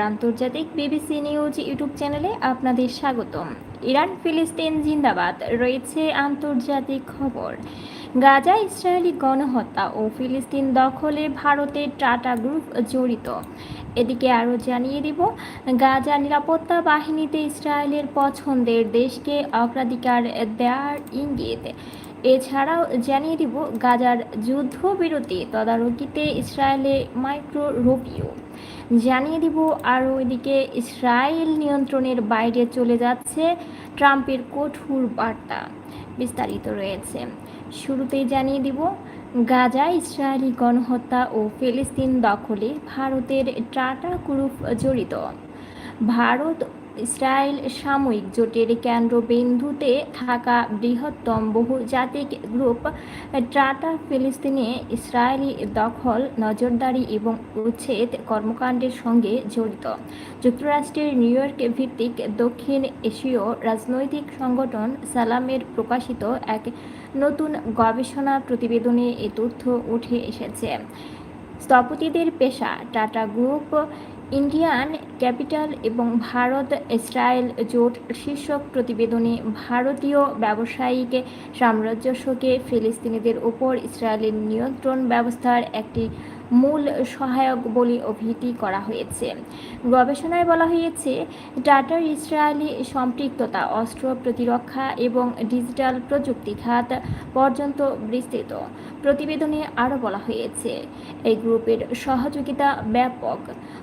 আন্তর্জাতিক BBC news YouTube চ্যানেলে আপনাদের স্বাগতম। ইরান, ফিলিস্তিন জিন্দাবাদ, রয়েছে আন্তর্জাতিক খবর। গাজা, ইসরায়েলি গণহত্যা ও ফিলিস্তিন দখলে ভারতের টাটা গ্রুপ জড়িত। এদিকে আরও জানিয়ে দিব, গাজা নিরাপত্তা বাহিনীতে ইসরায়েলের পছন্দের দেশকে অগ্রাধিকার দেওয়ার ইঙ্গিত। এছাড়াও জানিয়ে দিব, গাজার যুদ্ধবিরতি তদারকিতে ইসরায়েলে মাইক্রো রোপিও জানিয়ে দিব, আর ওইদিকে ইসরায়েল নিয়ন্ত্রণের বাইরে চলে যাচ্ছে ট্রাম্পের কঠোর বার্তা। বিস্তারিত রয়েছে। শুরুতেই জানিয়ে দিব, গাজা, ইসরায়েলি গণহত্যা ও ফিলিস্তিন দখলে ভারতের টাটা গ্রুপ জড়িত। ভারত ইসরায়েল সাময়িক জোটের কেন্দ্রবিন্দুতে থাকা বৃহত্তম বহুজাতিক গ্রুপ টাটা ফিলিস্তিনে ইসরায়েলি দখল, নজরদারি এবং উচ্ছেদ কর্মকাণ্ডের সঙ্গে জড়িত। যুক্তরাষ্ট্রের নিউ ইয়র্ক ভিত্তিক দক্ষিণ এশীয় রাজনৈতিক সংগঠন সালামের প্রকাশিত এক নতুন গবেষণা প্রতিবেদনে এ তথ্য উঠে এসেছে। স্থপতিদের পেশা টাটা গ্রুপ ইন্ডিয়ান ক্যাপিটাল এবং ভারত ইসরায়েল জোট শীর্ষক প্রতিবেদনে ভারতীয় ব্যবসায়িক সাম্রাজ্যস্বকে ফিলিস্তিনিদের ওপর ইসরায়েলের নিয়ন্ত্রণ ব্যবস্থার একটি মূল সহায়ক বলে অভিহিত করা হয়েছে। গবেষণায় বলা হয়েছে টাটার ইসরায়েলি সম্পৃক্ততা, অস্ত্র প্রতিরক্ষা এবং ডিজিটাল প্রযুক্তি খাত পর্যন্ত বিস্তৃত। প্রতিবেদনে আরও বলা হয়েছে, এই গ্রুপের সহযোগিতা ব্যাপক।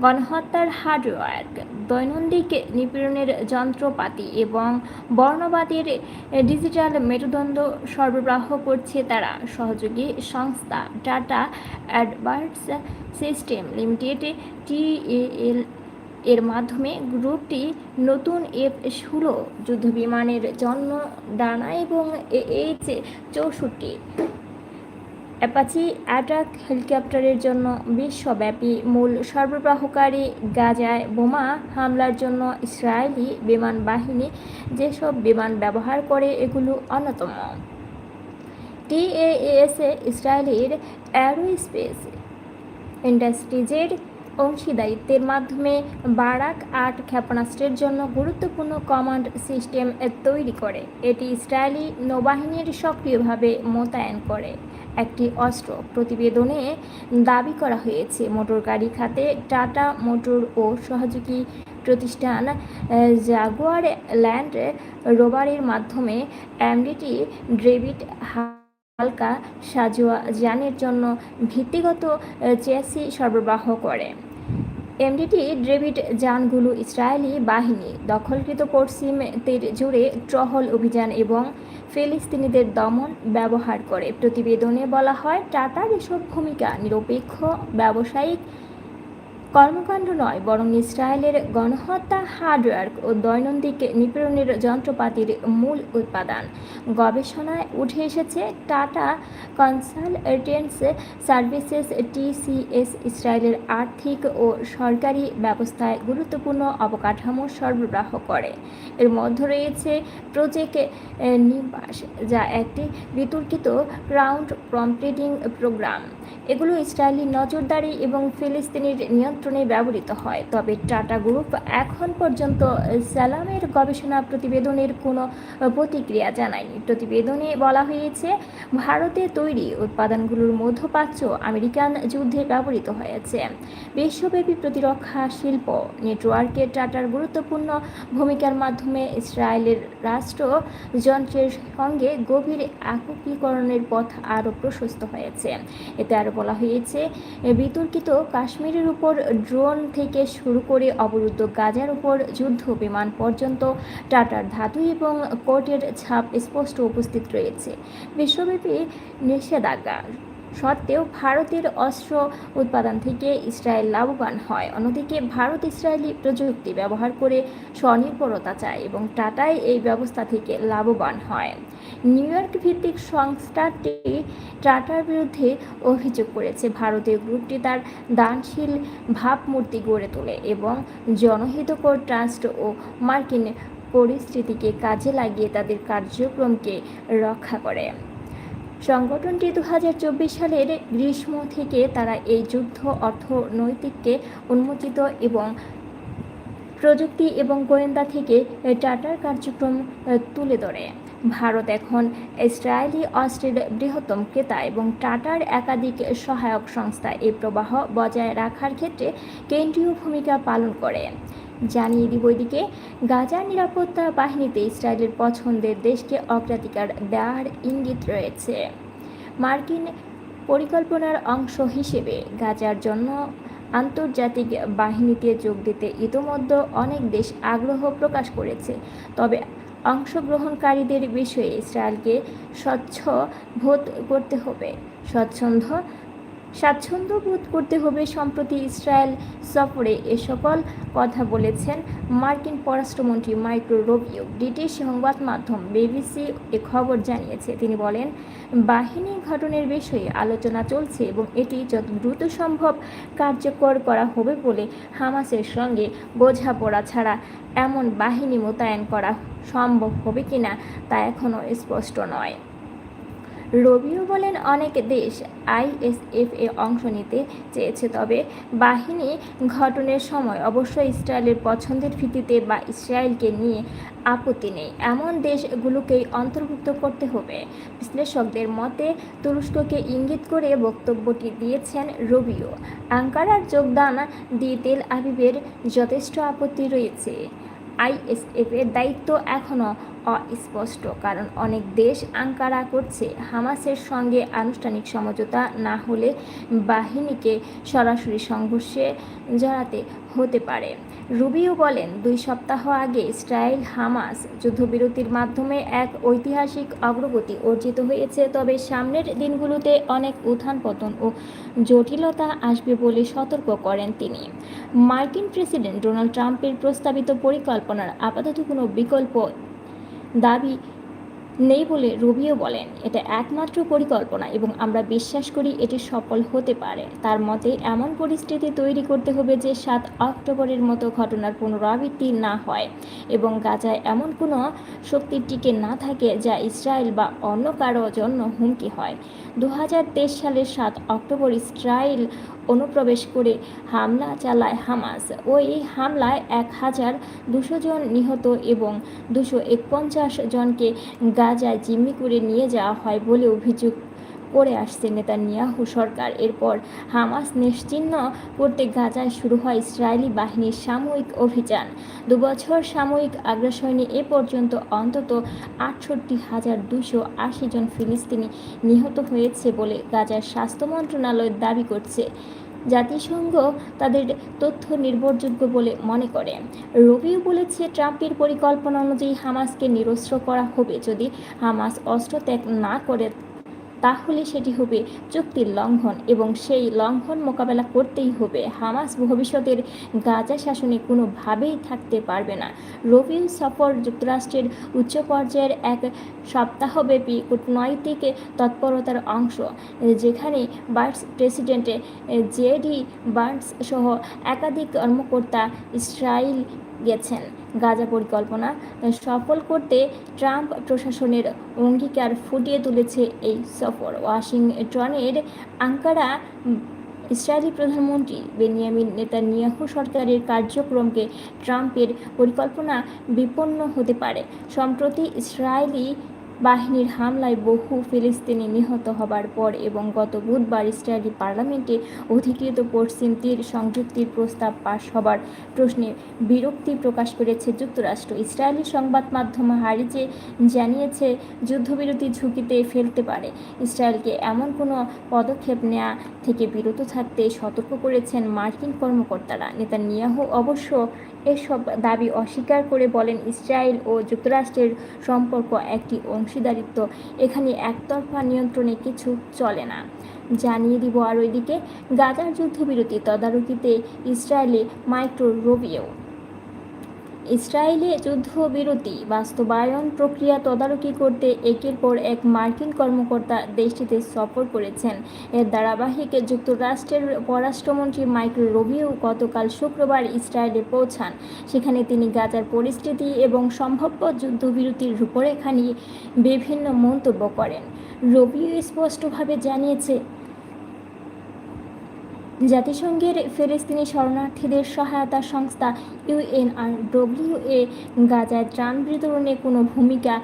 গণহত্যার হার্ডওয়্যার, দৈনন্দিন নিপীড়নের যন্ত্রপাতি এবং বর্ণবাদের ডিজিটাল মেরুদণ্ড সরবরাহ করছে তারা। সহযোগী সংস্থা Tata advanced system limited TAL এর মাধ্যমে গ্রুপটি নতুন এফ ষোলো যুদ্ধবিমানের জন্য ডানা এবং এইচ চৌষট্টি। অ্যাপাচি অ্যাটাক হেলিকপ্টারের জন্য বিশ্বব্যাপী মূল সরবরাহকারী গাজায় বোমা হামলার জন্য ইসরায়েলি বিমান বাহিনী যেসব বিমান ব্যবহার করে এগুলো অন্যতম। টিএএসে ইসরায়েলের অ্যারোস্পেস ইন্ডাস্ট্রিজের অংশীদারিত্বের মাধ্যমে বারাক আট ক্ষেপণাস্ত্রের জন্য গুরুত্বপূর্ণ কমান্ড সিস্টেম তৈরি করে। এটি ইসরায়েলি নৌবাহিনীর সক্রিয়ভাবে মোতায়েন করে। একটি অস্ত্র প্রতিবেদনে দাবি করা হয়েছে মোটর গাড়ি খাতে টাটা মোটর ও সহযোগী প্রতিষ্ঠান জাগুয়ার ল্যান্ড রোভারের মাধ্যমে এমডিটি ডেভিড হালকা সাজোয়া যানের জন্য ভিত্তিগত চেসি সরবরাহ করে। এমডিটি ড্রেভিড যানগুলো ইসরায়েলি বাহিনী দখলকৃত পশ্চিম তীর জুড়ে ট্রহল অভিযান এবং ফিলিস্তিনিদের দমন ব্যবহার করে। প্রতিবেদনে বলা হয় টাটার এসব ভূমিকা নিরপেক্ষ, ব্যবসায়িক কর্মকাণ্ড নয়, বরং ইসরায়েলের গণহত্যা, হার্ডওয়্যার ও দৈনন্দিন নিপীড়নের যন্ত্রপাতির মূল উৎপাদন। গবেষণায় উঠে এসেছে, টাটা কনসালটেন্স সার্ভিসেস টিসিএস ইসরায়েলের আর্থিক ও সরকারি ব্যবস্থায় গুরুত্বপূর্ণ অবকাঠামো সরবরাহ করে। এর মধ্যে রয়েছে প্রজেক্ট নিবাস, যা একটি বিতর্কিত ক্রাউন্ড প্রম্পটিং প্রোগ্রাম। এগুলো ইসরায়েলি নজরদারি এবং ফিলিস্তিনির নিয়ন্ত্রণে ব্যবহৃত হয়। তবে টাটা গ্রুপ এখন পর্যন্ত সালামের গবেষণা প্রতিবেদনের কোনো প্রতিক্রিয়া জানায়নি। প্রতিবেদনে বলা হয়েছে, ভারতে তৈরি উৎপাদনগুলোর মধ্যপ্রাচ্য আমেরিকান যুদ্ধে ব্যবহৃত হয়েছে। বিশ্বব্যাপী প্রতিরক্ষা শিল্প নেটওয়ার্কে টাটার গুরুত্বপূর্ণ ভূমিকার মাধ্যমে ইসরায়েলের রাষ্ট্র যন্ত্রের সঙ্গে গভীর একীকরণের পথ আরও প্রশস্ত হয়েছে। এতে আরও বলা হয়েছে, বিতর্কিত কাশ্মীরের উপর ড্রোন থেকে শুরু করে অবরুদ্ধ গাজার উপর যুদ্ধ বিমান পর্যন্ত টাটার ধাতু এবং কোর্টের ছাপ স্পষ্ট উপস্থিত রয়েছে। বিশ্বব্যাপী নিষেধাজ্ঞা সত্ত্বেও ভারতের অস্ত্র উৎপাদন থেকে ইসরায়েল লাভবান হয়। অন্যদিকে ভারত ইসরায়েলি প্রযুক্তি ব্যবহার করে স্বনির্ভরতা চায় এবং টাটাই এই ব্যবস্থা থেকে লাভবান হয়। নিউ ইয়র্ক ভিত্তিক সংস্থাটি টাটার বিরুদ্ধে অভিযোগ করেছে, ভারতীয় গ্রুপটি তার দানশীল ভাবমূর্তি গড়ে তোলে এবং জনহিতকর ট্রাস্ট ও মার্কিন পরিস্থিতিকে কাজে লাগিয়ে তাদের কার্যক্রমকে রক্ষা করে। সংগঠনটি দু হাজার চব্বিশ সালের গ্রীষ্ম থেকে তারা এই যুদ্ধ, অর্থনৈতিককে উন্মোচিত এবং প্রযুক্তি এবং গোয়েন্দা থেকে টাটার কার্যক্রম তুলে ধরে। ভারত এখন ইসরায়েলি অস্ত্রের বৃহত্তম ক্রেতা এবং টাটার একাধিক সহায়ক সংস্থা। এই প্রবাহ বজায় রাখার ক্ষেত্রে কেন্দ্রীয় ভূমিকা পালন করে। জানিয়ে দিব এদিকে, গাজার নিরাপত্তা বাহিনীতে ইসরায়েলের পছন্দের দেশকে অগ্রাধিকার দেওয়ার ইঙ্গিত রয়েছে। মার্কিন পরিকল্পনার অংশ হিসেবে গাজার জন্য আন্তর্জাতিক বাহিনীতে যোগ দিতে ইতোমধ্যে অনেক দেশ আগ্রহ প্রকাশ করেছে। তবে অংশগ্রহণকারীদের বিষয়ে ইসরায়েলকে স্বচ্ছ ভোট করতে হবে। স্বচ্ছন্দ স্বাচ্ছন্দ্য বোধ করতে হবে সম্প্রতি ইসরায়েল সফরে, এ সকল কথা বলেছেন মার্কিন পররাষ্ট্রমন্ত্রী মাইক্রো রবিও ব্রিটিশ সংবাদ মাধ্যম বিবিসি এ খবর জানিয়েছে। তিনি বলেন, বাহিনী ঘটনের বিষয়ে আলোচনা চলছে এবং এটি যত দ্রুত সম্ভব কার্যকর করা হবে বলে হামাসের সঙ্গে বোঝাপড়া ছাড়া এমন বাহিনী মোতায়েন করা সম্ভব হবে কিনা তা এখনও স্পষ্ট নয়। রবিও বলেন, অনেক দেশ আইএসএফ এ অংশ নিতে চেয়েছে, তবে বাহিনী গঠনের সময় অবশ্যই ইসরায়েলের পছন্দের ভিত্তিতে বা ইসরায়েলকে নিয়ে আপত্তি নেই। এমন দেশগুলোকেই অন্তর্ভুক্ত করতে হবে। বিশ্লেষকদের মতে, তুরস্ককে ইঙ্গিত করে বক্তব্যটি দিয়েছেন রবিও। আঙ্কারার যোগদান দিয়ে তেল আবিবের যথেষ্ট আপত্তি রয়েছে। আইএসএফ এর দায়িত্ব এখনও অস্পষ্ট, কারণ অনেক দেশ আঙ্কারা করছে হামাসের সঙ্গে আনুষ্ঠানিক সমঝোতা না হলে বাহিনীকে সরাসরি সংঘর্ষে জড়াতে হতে পারে। রুবিও বলেন, দুই সপ্তাহ আগে ইসরায়েল হামাস যুদ্ধবিরতির মাধ্যমে এক ঐতিহাসিক অগ্রগতি অর্জিত হয়েছে, তবে সামনের দিনগুলোতে অনেক উত্থান পতন ও জটিলতা আসবে বলে সতর্ক করেন তিনি। মার্কিন প্রেসিডেন্ট ডোনাল্ড ট্রাম্পের প্রস্তাবিত পরিকল্পনার আপাতত কোনো বিকল্প দাবি নেই বলে রবিও বলেন, এটা একমাত্র পরিকল্পনা এবং আমরা বিশ্বাস করি এটি সফল হতে পারে। তার মতে, এমন পরিস্থিতি তৈরি করতে হবে যে সাত অক্টোবরের মতো ঘটনার পুনরাবৃত্তি না হয় এবং গাজায় এমন কোনো শক্তির টিকে না থাকে যা ইসরায়েল বা অন্য কারও জন্য হুমকি হয়। দু হাজার তেইশ সালের সাত অক্টোবর ইসরায়েল অনুপ্রবেশ করে হামলা চালায় হামাস। ওই হামলায় এক হাজার দুশো জন নিহত এবং দুশো একপঞ্চাশ জনকে গাজায় জিম্মি করে নিয়ে যাওয়া হয় বলে অভিযোগ করে আসছে নেতানিয়াহু সরকার। এরপর হামাস নিশ্চিহ্ন করতে গাজায় শুরু হয় ইসরায়েলি বাহিনীর সাময়িক অভিযান। দুবছর সাময়িক আগ্রাসনে এ পর্যন্ত অন্তত আটষট্টি হাজার দুশো আশি জন ফিলিস্তিনি নিহত হয়েছে বলে গাজার স্বাস্থ্য মন্ত্রণালয় দাবি করছে। জাতিসংঘ তাদের তথ্য নির্ভরযোগ্য বলে মনে করে। রবিও বলেছে, ট্রাম্পের পরিকল্পনা অনুযায়ী হামাসকে নিরস্ত্র করা হবে। যদি হামাস অস্ত্র ত্যাগ না করে তাহলে সেটি হবে চুক্তির লঙ্ঘন এবং সেই লঙ্ঘন মোকাবেলা করতেই হবে। হামাস ভবিষ্যতের গাজা শাসনে কোনোভাবেই থাকতে পারবে না। রবিউ সফর যুক্তরাষ্ট্রের উচ্চ পর্যায়ের এক সপ্তাহব্যাপী কূটনৈতিক তৎপরতার অংশ, যেখানে বার্ডস প্রেসিডেন্ট জেডি বার্ডস সহ একাধিক কর্মকর্তা ইসরায়েল গেছেন। গাজা পরিকল্পনা সফল করতে ট্রাম্প প্রশাসনের অঙ্গীকার ফুটিয়ে তুলেছে এই সফর। ওয়াশিংটনের আঙ্কারা, ইসরায়েলি প্রধানমন্ত্রী বেনিয়ামিন নেতানিয়াহু সরকারের কার্যক্রমকে ট্রাম্পের পরিকল্পনা বিপন্ন হতে পারে। সম্প্রতি ইসরায়েলি বাহিনীর হামলায় বহু ফিলিস্তিনি নিহত হবার পর এবং গত বুধবার ইসরায়েলি পার্লামেন্টে অধিকৃত পশ্চিম তীর সংযুক্তির প্রস্তাব পাশ হবার প্রশ্নে বিরক্তি প্রকাশ করেছে যুক্তরাষ্ট্র। ইসরায়েলি সংবাদ মাধ্যম হারিজে জানিয়েছে, যুদ্ধবিরতি ঝুঁকিতে ফেলতে পারে। ইসরায়েলকে এমন কোনো পদক্ষেপ নেওয়া থেকে বিরত থাকতে সতর্ক করেছেন মার্কিন কর্মকর্তারা। নেতানিয়াহু অবশ্য এসব দাবি অস্বীকার করে বলেন, ইসরায়েল ও যুক্তরাষ্ট্রের সম্পর্ক একটি অংশীদারিত্ব। এখানে একতরফা নিয়ন্ত্রণে কিছু চলে না। জানিয়ে দিব আর ওইদিকে গাজার যুদ্ধবিরতি তদারকিতে ইসরায়েলে মাইক্রো রোবিও ইসরায়েলে যুদ্ধবিরতি, বাস্তবায়ন প্রক্রিয়া তদারকি করতে একের পর এক মার্কিন কর্মকর্তা দেশটিতে সফর করেছেন। এর ধারাবাহিক যুক্তরাষ্ট্রের পররাষ্ট্রমন্ত্রী মাইকেল রবিও গতকাল শুক্রবার ইসরায়েলে পৌঁছান। সেখানে তিনি গাজার পরিস্থিতি এবং সম্ভাব্য যুদ্ধবিরতির রূপরেখা নিয়ে বিভিন্ন মন্তব্য করেন। রবিও স্পষ্টভাবে জানিয়েছে জাতিসংঘের ফিলিস্তিনি শরণার্থীদের সহায়তা সংস্থা ইউএনআরডব্লিউএ গাজায় ত্রাণ বিতরণে কোনো ভূমিকা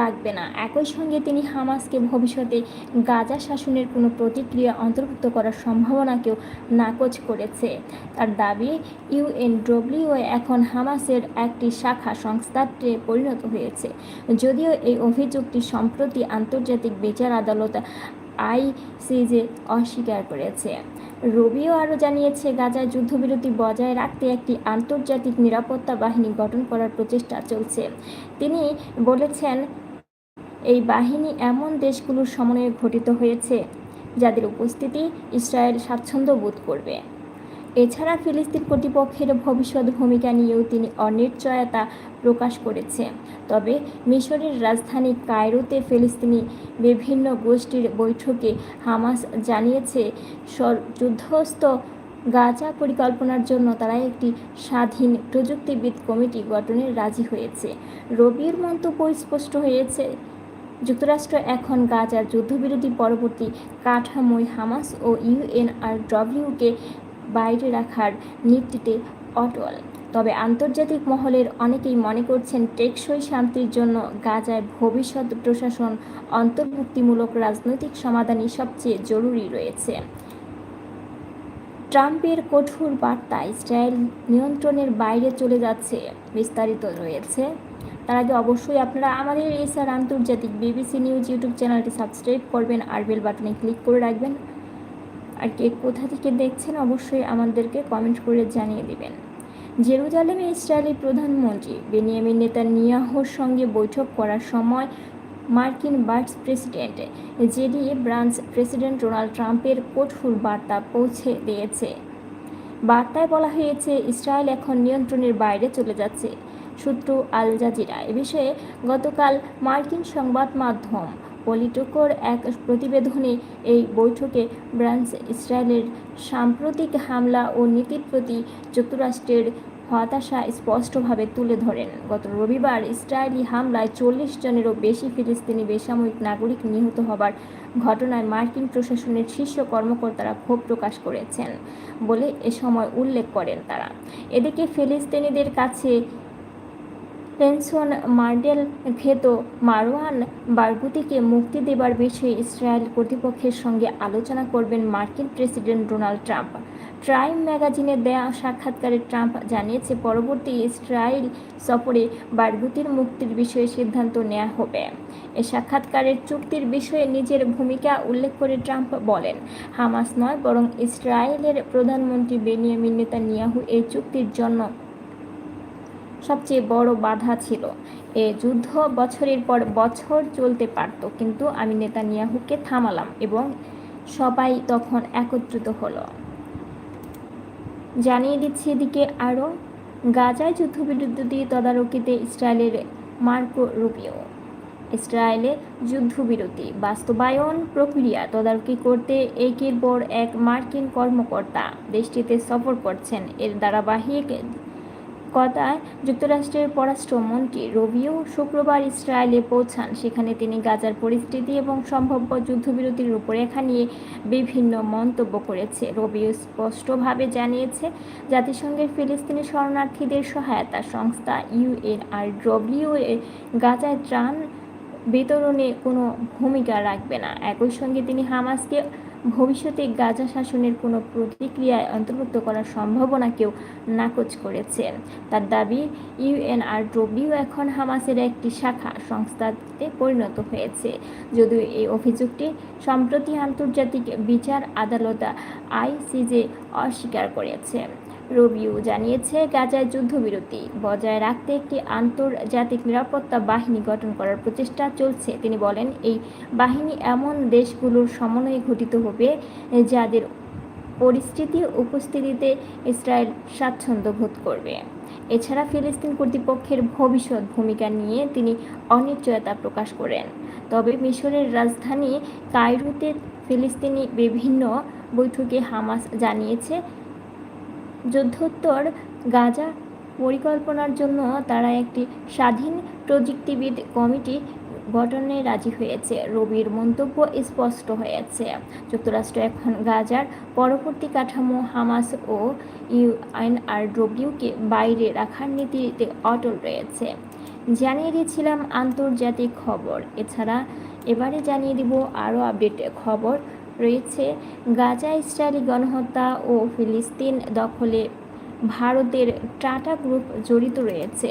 রাখবে না। একই সঙ্গে তিনি হামাসকে ভবিষ্যতে গাজা শাসনের কোনো প্রতিক্রিয়া অন্তর্ভুক্ত করার সম্ভাবনাকেও নাকচ করেছে। তার দাবি, ইউএনডব্লিউএ এখন হামাসের একটি শাখা সংস্থাতে পরিণত হয়েছে। যদিও এই অভিযোগটি সম্প্রতি আন্তর্জাতিক বিচার আদালত আইসিজে অস্বীকার করেছে। রবিও আরও জানিয়েছে, গাজায় যুদ্ধবিরতি বজায় রাখতে একটি আন্তর্জাতিক নিরাপত্তা বাহিনী গঠন করার প্রচেষ্টা চলছে। তিনি বলেছেন, এই বাহিনী এমন দেশগুলোর সমন্বয়ে ঘটিত হয়েছে, যাদের উপস্থিতি ইসরায়েল স্বাচ্ছন্দ্য বোধ করবে। এছাড়া ফিলিস্তিন কর্তৃপক্ষের ভবিষ্যৎ ভূমিকা নিয়েও তিনি অনিশ্চয়তা প্রকাশ করেছে। তবে মিশরের রাজধানী কায়রোতে ফিলিস্তিনি বিভিন্ন গোষ্ঠীর বৈঠকে হামাস জানিয়েছে যুদ্ধস্থ গাজা পরিকল্পনার জন্য তারা একটি স্বাধীন প্রযুক্তিবিদ কমিটি গঠনে রাজি হয়েছে। রবির মন্তব্য স্পষ্ট হয়েছে, যুক্তরাষ্ট্র এখন গাজার যুদ্ধবিরতি পরবর্তী কাঠামোয় হামাস ও ইউএনআরডব্লিউকে বাইরে রাখার নীতিতে অটল। তবে আন্তর্জাতিক মহলের অনেকেই মনে করছেন টেকসই শান্তির জন্য গাজায় ভবিষ্যৎ প্রশাসন অন্তর্ভুক্তিমূলক রাজনৈতিক সমাধানই সবচেয়ে জরুরি রয়েছে। ট্রাম্পের কঠোর বার্তা ইসরায়েল নিয়ন্ত্রণের বাইরে চলে যাচ্ছে বিস্তারিত রয়েছে। তার আগে অবশ্যই আপনারা আমাদের এসআর আন্তর্জাতিক বিবিসি নিউজ ইউটিউব চ্যানেলটি সাবস্ক্রাইব করবেন আর বেল বাটনে ক্লিক করে রাখবেন। আর কে কোথা থেকে দেখছেন অবশ্যই আমাদেরকে কমেন্ট করে জানিয়ে দিবেন। জেরুজালেমে ইসরায়েলি প্রধানমন্ত্রী বেনিয়ামিন নেতানিয়াহুর সঙ্গে বৈঠক করার সময় মার্কিন vice president JD Vance president Donald ট্রাম্পের কঠোর বার্তা পৌঁছে দিয়েছে। বার্তায় বলা হয়েছে, ইসরায়েল এখন নিয়ন্ত্রণের বাইরে চলে যাচ্ছে, সূত্র আল জাজিরা। এ বিষয়ে গতকাল মার্কিন সংবাদ মাধ্যম পলিটোকোর এক প্রতিবেদনে এই বৈঠকে ব্রান্স ইসরায়েলের সাম্প্রতিক হামলা ও নীতির প্রতি যুক্তরাষ্ট্রের হতাশা স্পষ্টভাবে তুলে ধরেন। গত রবিবার ইসরায়েলি হামলায় চল্লিশ জনেরও বেশি ফিলিস্তিনি বেসামরিক নাগরিক নিহত হবার ঘটনায় মার্কিন প্রশাসনের শীর্ষ কর্মকর্তারা ক্ষোভ প্রকাশ করেছেন বলে এ সময় উল্লেখ করেন তারা। এদিকে ফিলিস্তিনিদের কাছে পেনশন মার্ডেল ভেতো মারওয়ান বারগুতিকে মুক্তি দেবার বিষয়ে ইসরায়েল কর্তৃপক্ষের সঙ্গে আলোচনা করবেন মার্কিন প্রেসিডেন্ট ডোনাল্ড ট্রাম্প। ট্রাইম ম্যাগাজিনে দেয়া সাক্ষাৎকারে ট্রাম্প জানিয়েছে, পরবর্তী ইসরায়েল সফরে বারগুতির মুক্তির বিষয়ে সিদ্ধান্ত নেওয়া হবে। এ সাক্ষাৎকারের চুক্তির বিষয়ে নিজের ভূমিকা উল্লেখ করে ট্রাম্প বলেন, হামাস নয় বরং ইসরায়েলের প্রধানমন্ত্রী বেনিয়ামিন নেতানিয়াহু এই চুক্তির জন্য সবচেয়ে বড় বাধা ছিল। এ যুদ্ধ বছরের পর বছর চলতে পারত, কিন্তু আমি নেতানিয়াহুকে থামালাম এবং সবাই তখন একত্রিত হলো। জানিয়ে দিচ্ছি এদিকে আরও। গাজায় যুদ্ধবিরতি তদারকিতে ইসরায়েলের মার্কো রুবিও। ইসরায়েলে যুদ্ধবিরতি, বাস্তবায়ন প্রক্রিয়া, তদারকি করতে একের পর এক মার্কিন কর্মকর্তা দেশটিতে সফর করছেন। এর ধারাবাহিক কথায় যুক্তরাষ্ট্রের পররাষ্ট্রমন্ত্রী রবিও শুক্রবার ইসরায়েলে পৌঁছান। সেখানে তিনি গাজার পরিস্থিতি এবং সম্ভাব্য যুদ্ধবিরতির রূপরেখা নিয়ে বিভিন্ন মন্তব্য করেছে। রবিও স্পষ্টভাবে জানিয়েছে, জাতিসংঘের ফিলিস্তিনি শরণার্থীদের সহায়তা সংস্থা ইউএনআরডব্লিউ এর গাজায় ত্রাণ বিতরণে কোনো ভূমিকা রাখবে না। একই সঙ্গে তিনি হামাসকে ভবিষ্যতে গাজা শাসনের কোনো প্রতিক্রিয়ায় অন্তর্ভুক্ত করার সম্ভাবনাকেও নাকচ করেছে। তার দাবি, ইউএনআরডব্লিউ এখন হামাসের একটি শাখা সংস্থাতে পরিণত হয়েছে। যদিও এই অভিযোগটি সম্প্রতি আন্তর্জাতিক বিচার আদালত আইসিজে অস্বীকার করেছে। রবিউ জানিয়েছে, গাজায় যুদ্ধবিরতি বজায় রাখতে একটি আন্তর্জাতিক নিরাপত্তা বাহিনী গঠন করার প্রচেষ্টা চলছে। তিনি বলেন, এই বাহিনী এমন দেশগুলোর সমন্বয়ে গঠিত হবে, যাদের পরিস্থিতি উপস্থিতিতে ইসরায়েল স্বাচ্ছন্দ্য বোধ করবে। এছাড়া ফিলিস্তিন কর্তৃপক্ষের ভবিষ্যৎ ভূমিকা নিয়ে তিনি অনিশ্চয়তা প্রকাশ করেন। তবে মিশরের রাজধানী কায়রোতে ফিলিস্তিনি বিভিন্ন বৈঠকে হামাস জানিয়েছে যুদ্ধোত্তর গাজা পরিকল্পনার জন্য তারা একটি স্বাধীন প্রযুক্তিবিদ কমিটি গঠনে রাজি হয়েছে। রবির মন্তব্য স্পষ্ট হয়েছে। যুক্তরাষ্ট্র এখন গাজার পরবর্তী কাঠামো হামাস ও ইউএনআরডব্লিউকে বাইরে রাখার নীতিতে অটল রয়েছে। জানিয়ে দিয়েছিলাম আন্তর্জাতিক খবর। এছাড়া এবারে জানিয়ে দিব আরও আপডেট খবর। রয়েছে। গাজা ইসরায়েলি গণহত্যা ও ফিলিস্তিন দখলে ভারতের টাটা গ্রুপ জড়িত রয়েছে।